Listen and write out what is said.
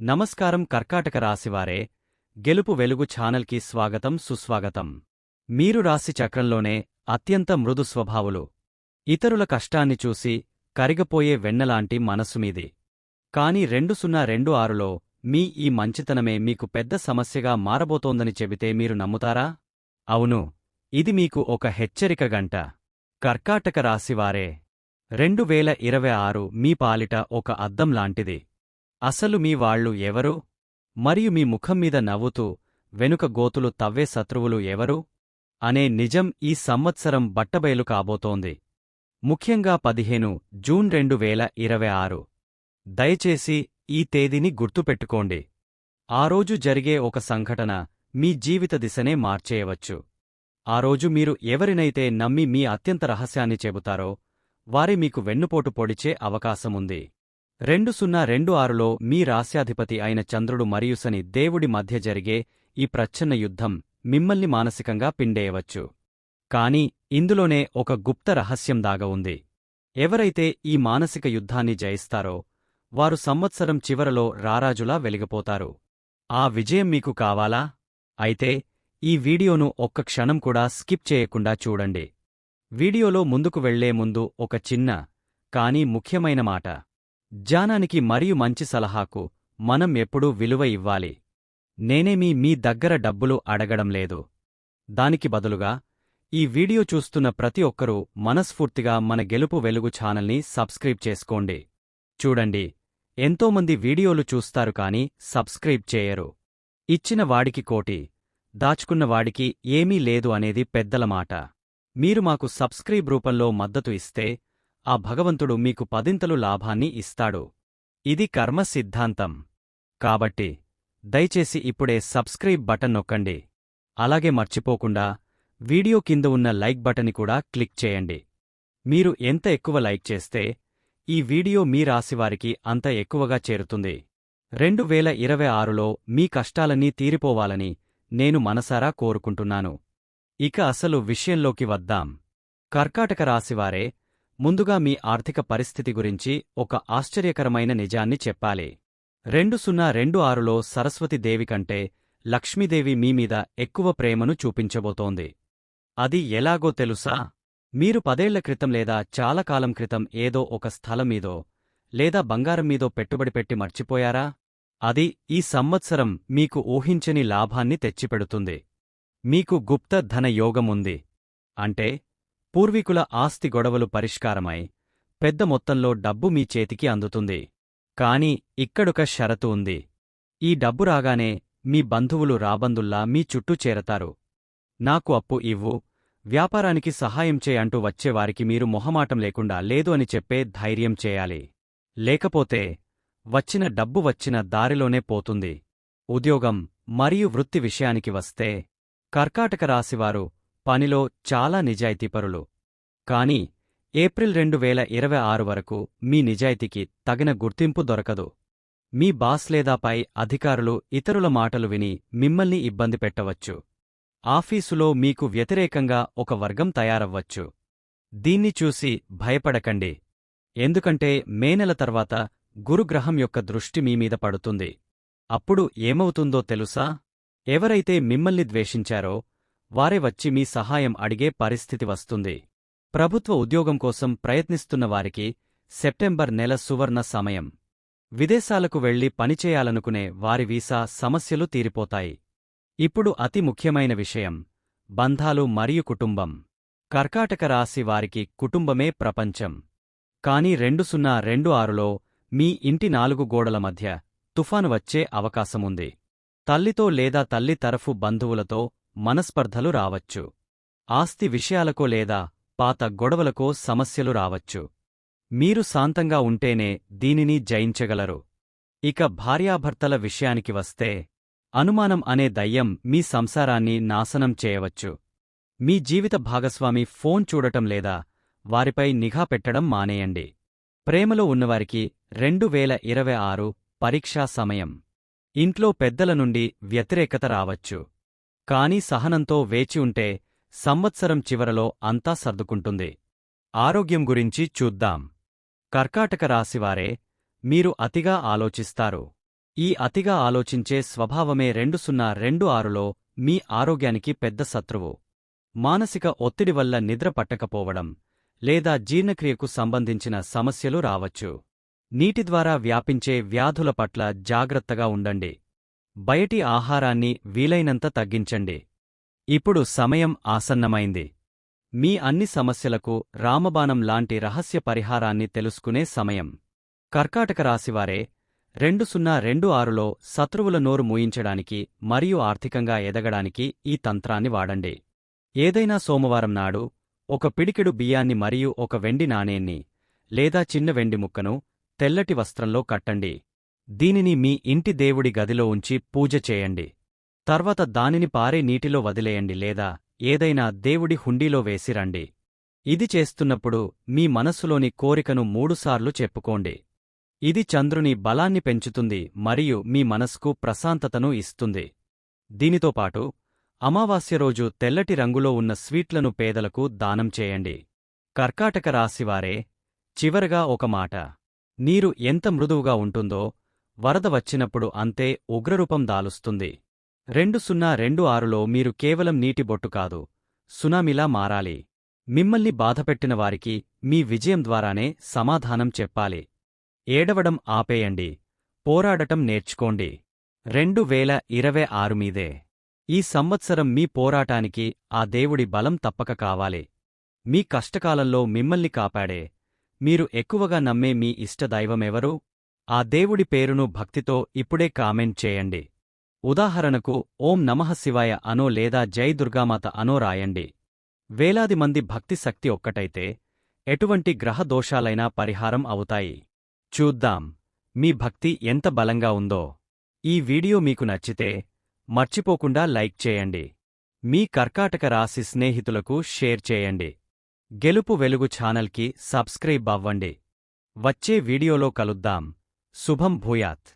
నమస్కారం కర్కాటక రాశివారే గెలుపు వెలుగు ఛానల్కి స్వాగతం సుస్వాగతం. మీరు రాశి చక్రంలోనే అత్యంత మృదు స్వభావులు. ఇతరుల కష్టాన్ని చూసి కరిగపోయే వెన్నలాంటి మనస్సు మీది. కాని రెండు సున్నా రెండు ఆరులో మీ ఈ మంచితనమే మీకు పెద్ద సమస్యగా మారబోతోందని చెబితే మీరు నమ్ముతారా? అవును ఇది మీకు ఒక హెచ్చరిక గంట. కర్కాటక రాశివారే రెండు వేల ఇరవై ఆరు మీ పాలిట ఒక అద్దం లాంటిది. అసలు మీ వాళ్ళు ఎవరు? మరియు మీ ముఖం మీద నవ్వుతూ వెనుక గోతులు తవ్వే శత్రువులు ఎవరు? అనే నిజం ఈ సంవత్సరం బట్టబయలు కాబోతోంది. ముఖ్యంగా పదిహేను జూన్ రెండు వేల ఇరవై ఆరు. దయచేసి ఈ తేదీని గుర్తుపెట్టుకోండి. ఆ రోజు జరిగే ఒక సంఘటన మీ జీవిత దిశనే మార్చేయవచ్చు. ఆ రోజు మీరు ఎవరినైతే నమ్మి మీ అత్యంత రహస్యాన్ని చెబుతారో వారి మీకు వెన్నుపోటు పొడిచే అవకాశముంది. రెండు సున్నా రెండు ఆరులో మీ రాస్యాధిపతి అయిన చంద్రుడు మరియు శని దేవుడి మధ్య జరిగే ఈ ప్రచ్ఛన్న యుద్ధం మిమ్మల్ని మానసికంగా పిండేయవచ్చు. కాని ఇందులోనే ఒక గుప్త రహస్యం దాగ ఉంది. ఎవరైతే ఈ మానసిక యుద్ధాన్ని జయిస్తారో వారు సంవత్సరం చివరలో రారాజులా వెలిగిపోతారు. ఆ విజయం మీకు కావాలా? అయితే ఈ వీడియోను ఒక్క క్షణం కూడా స్కిప్ చేయకుండా చూడండి. వీడియోలో ముందుకు వెళ్ళే ముందు ఒక చిన్న కానీ ముఖ్యమైన మాట. జ్ఞానానికి మరియు మంచి సలహాకు మనం ఎప్పుడూ విలువ ఇవ్వాలి. నేనేమీ మీ దగ్గర డబ్బులు అడగడం లేదు. దానికి బదులుగా ఈ వీడియో చూస్తున్న ప్రతి ఒక్కరూ మనస్ఫూర్తిగా మన గెలుపు వెలుగు ఛానల్ని సబ్స్క్రైబ్ చేసుకోండి. చూడండి ఎంతోమంది వీడియోలు చూస్తారు కాని సబ్స్క్రైబ్ చేయరు. ఇచ్చిన వాడికి కోటి దాచుకున్న వాడికి ఏమీ లేదు అనేది పెద్దల మాట. మీరు మాకు సబ్స్క్రైబ్ రూపంలో మద్దతు ఇస్తే ఆ భగవంతుడు మీకు పదింతలు లాభాన్ని ఇస్తాడు. ఇది కర్మ సిద్ధాంతం. కాబట్టి దయచేసి ఇప్పుడే సబ్స్క్రైబ్ బటన్ నొక్కండి. అలాగే మర్చిపోకుండా వీడియో కింద ఉన్న లైక్ బటన్ని కూడా క్లిక్ చేయండి. మీరు ఎంత ఎక్కువ లైక్ చేస్తే ఈ వీడియో మీ రాశివారికి అంత ఎక్కువగా చేరుతుంది. రెండు వేల ఇరవై ఆరులో మీ కష్టాలన్నీ తీరిపోవాలని నేను మనసారా కోరుకుంటున్నాను. ఇక అసలు విషయంలోకి వద్దాం. కర్కాటక రాశివారే ముందుగా మీ ఆర్థిక పరిస్థితి గురించి ఒక ఆశ్చర్యకరమైన నిజాన్ని చెప్పాలి. రెండు సున్నా రెండు ఆరులో సరస్వతీదేవి కంటే లక్ష్మీదేవి మీమీద ఎక్కువ ప్రేమను చూపించబోతోంది. అది ఎలాగో తెలుసా? మీరు పదేళ్ళ క్రితం లేదా చాలా కాలం క్రితం ఏదో ఒక స్థలం మీదో లేదా బంగారం మీదో పెట్టుబడి పెట్టి మర్చిపోయారా? అది ఈ సంవత్సరం మీకు ఊహించని లాభాన్ని తెచ్చిపెడుతుంది. మీకు గుప్త ధన యోగముంది. అంటే పూర్వీకుల ఆస్తి గొడవలు పరిష్కారమై పెద్ద మొత్తంలో డబ్బు మీ చేతికి అందుతుంది. కాని ఇక్కడొక షరతు ఉంది. ఈ డబ్బు రాగానే మీ బంధువులు రాబందుల్లా మీ చుట్టూ చేరతారు. నాకు అప్పు ఇవ్వు వ్యాపారానికి సహాయం చేయంటూ వచ్చేవారికి మీరు మొహమాటం లేకుండా లేదు అని చెప్పే ధైర్యం చేయాలి. లేకపోతే వచ్చిన డబ్బు వచ్చిన దారిలోనే పోతుంది. ఉద్యోగం మరియు వృత్తి విషయానికి వస్తే కర్కాటక రాశివారు పనిలో చాలా నిజాయితీపరులు. కాని ఏప్రిల్ రెండు వేల ఇరవై ఆరు వరకు మీ నిజాయితీకి తగిన గుర్తింపు దొరకదు. మీ బాస్ లేదా పై అధికారులు ఇతరుల మాటలు విని మిమ్మల్ని ఇబ్బంది పెట్టవచ్చు. ఆఫీసులో మీకు వ్యతిరేకంగా ఒక వర్గం తయారవ్వచ్చు. దీన్ని చూసి భయపడకండి. ఎందుకంటే మే నెల తర్వాత గురుగ్రహం యొక్క దృష్టి మీమీద పడుతుంది. అప్పుడు ఏమవుతుందో తెలుసా? ఎవరైతే మిమ్మల్ని ద్వేషించారో వారే వచ్చి మీ సహాయం అడిగే పరిస్థితి వస్తుంది. ప్రభుత్వ ఉద్యోగం కోసం ప్రయత్నిస్తున్న వారికి సెప్టెంబర్ నెల సువర్ణ సమయం. విదేశాలకు వెళ్ళి పనిచేయాలనుకునే వారి వీసా సమస్యలు తీరిపోతాయి. ఇప్పుడు అతి ముఖ్యమైన విషయం బంధాలు మరియు కుటుంబం. కర్కాటక రాశి వారికి కుటుంబమే ప్రపంచం. కాని రెండు సున్నా రెండు ఆరులో మీ ఇంటి నాలుగు గోడల మధ్య తుఫాను వచ్చే అవకాశముంది. తల్లితో లేదా తల్లి తరఫు బంధువులతో మనస్పర్ధలు రావచ్చు. ఆస్తి విషయాలకో లేదా పాత గొడవలకో సమస్యలు రావచ్చు. మీరు శాంతంగా ఉంటేనే దీనిని జయించగలరు. ఇక భార్యాభర్తల విషయానికి వస్తే అనుమానం అనే దయ్యం మీ సంసారాన్ని నాశనం చేయవచ్చు. మీ జీవిత భాగస్వామి ఫోన్ చూడటం లేదా వారిపై నిఘా పెట్టడం మానేయండి. ప్రేమలో ఉన్నవారికి రెండు వేల ఇరవై ఆరు పరీక్షా సమయం. ఇంట్లో పెద్దల నుండి వ్యతిరేకత రావచ్చు. కాని సహనంతో వేచి ఉంటే సంవత్సరం చివరలో అంతా సర్దుకుంటుంది. ఆరోగ్యం గురించి చూద్దాం. కర్కాటక రాశివారే మీరు అతిగా ఆలోచిస్తారు. ఈ అతిగా ఆలోచించే స్వభావమే రెండు సున్నా రెండు ఆరులో మీ ఆరోగ్యానికి పెద్ద శత్రువు. మానసిక ఒత్తిడి వల్ల నిద్ర పట్టకపోవడం లేదా జీర్ణక్రియకు సంబంధించిన సమస్యలు రావచ్చు. నీటి ద్వారా వ్యాపించే వ్యాధుల పట్ల జాగ్రత్తగా ఉండండి. బయటి ఆహారాన్ని వీలైనంత తగ్గించండి. ఇప్పుడు సమయం ఆసన్నమైంది. మీ అన్ని సమస్యలకు రామబాణం లాంటి రహస్య పరిహారాన్ని తెలుసుకునే సమయం. కర్కాటక రాశివారే రెండు సున్నా రెండు ఆరులో శత్రువుల నోరు మూయించడానికి మరియు ఆర్థికంగా ఎదగడానికి ఈ తంత్రాన్ని వాడండి. ఏదైనా సోమవారం నాడు ఒక పిడికెడు బియ్యాన్ని మరియు ఒక వెండి నాణేన్ని లేదా చిన్న వెండి ముక్కను తెల్లటి వస్త్రంలో కట్టండి. దీనిని మీ ఇంటి దేవుడి గదిలో ఉంచి పూజ చేయండి. తర్వాత దానిని పారే నీటిలో వదిలేయండి లేదా ఏదైనా దేవుడి హుండీలో వేసిరండి ఇది చేస్తున్నప్పుడు మీ మనస్సులోని కోరికను మూడుసార్లు చెప్పుకోండి. ఇది చంద్రుని బలాన్ని పెంచుతుంది మరియు మీ మనస్కు ప్రశాంతతను ఇస్తుంది. దీనితో పాటు అమావాస్య రోజు తెల్లటి రంగులో ఉన్న స్వీట్లను పేదలకు దానం చేయండి. కర్కాటక రాశివారే చివరగా ఒక మాట. నీరు ఎంత మృదువుగా ఉంటుందో వరద వచ్చినప్పుడు అంతే ఉగ్రరూపం దాలుస్తుంది. రెండు సున్నా రెండు ఆరులో మీరు కేవలం నీటి బొట్టు కాదు సునామిలా మారాలి. మిమ్మల్ని బాధపెట్టిన వారికి మీ విజయం ద్వారానే సమాధానం చెప్పాలి. ఏడవడం ఆపేయండి పోరాడటం నేర్చుకోండి. రెండు వేల ఇరవై ఆరు మీదే. ఈ సంవత్సరం మీ పోరాటానికి ఆ దేవుడి బలం తప్పక కావాలి. మీ కష్టకాలంలో మిమ్మల్ని కాపాడే మీరు ఎక్కువగా నమ్మే మీ ఇష్టదైవమెవరు? ఆ దేవుడి పేరును భక్తితో ఇప్పుడే కామెంట్ చేయండి. ఉదాహరణకు ఓం నమః శివాయ అనో లేదా జై దుర్గామాత అనో రాయండి. వేలాది మంది భక్తి శక్తి ఒక్కటైతే ఎటువంటి గ్రహ దోషాలైనా పరిహారం అవుతాయి. చూద్దాం మీ భక్తి ఎంత బలంగా ఉందో. ఈ వీడియో మీకు నచ్చితే మర్చిపోకుండా లైక్ చేయండి. మీ కర్కాటక రాశి స్నేహితులకు షేర్ చేయండి. గెలుపు వెలుగు ఛానల్కి సబ్స్క్రైబ్ అవ్వండి. వచ్చే వీడియోలో కలుద్దాం. శుభం భూయాత్.